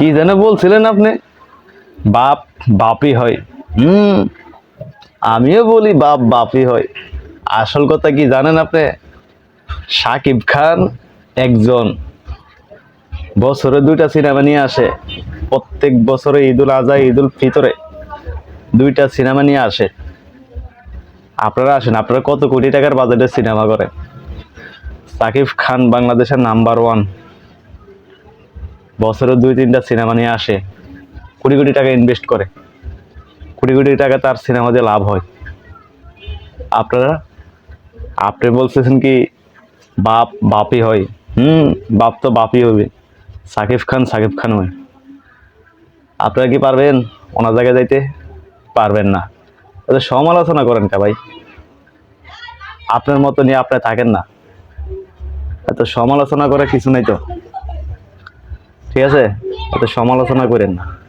কি যেন বলছিলেন আপনি? বাপ বাপই হয়। হুম, আমিও বলি বাপ বাপই হয়। আসল কথা কি জানেন আপনি? সাকিব খান একজন। বছরে দুইটা সিনেমা নিয়ে আসে। প্রত্যেক বছরে ঈদুল আজহা, ঈদুল ফিতরে দুইটা সিনেমা নিয়ে আসে। আপনারা আসেন, আপনারা কত কোটি টাকার বাজেটের সিনেমা করে সাকিব খান বাংলাদেশের নাম্বার ওয়ান। বছরে দুই, তিনটা সিনেমা নিয়ে আসে, কোটি কোটি টাকা ইনভেস্ট করে। কোটি কোটি টাকা তার সিনেমা দিয়ে লাভ হয়। আপনারা, আপনি বলতেছেন কি, বাপ, বাপই হয়। হুম, বাপ তো বাপই হবে। সাকিব খান সাকিব খান হয়। আপনারা কি পারবেন ওনার জায়গায় যাইতে? পারবেন না। তাহলে সমালোচনা করেন কে ভাই। আপনার মতো নিয়ে আপনি থাকেন না। এত সমালোচনা করে কিছু নেই তো। ঠিক আছে? এত সমালোচনা করেন না।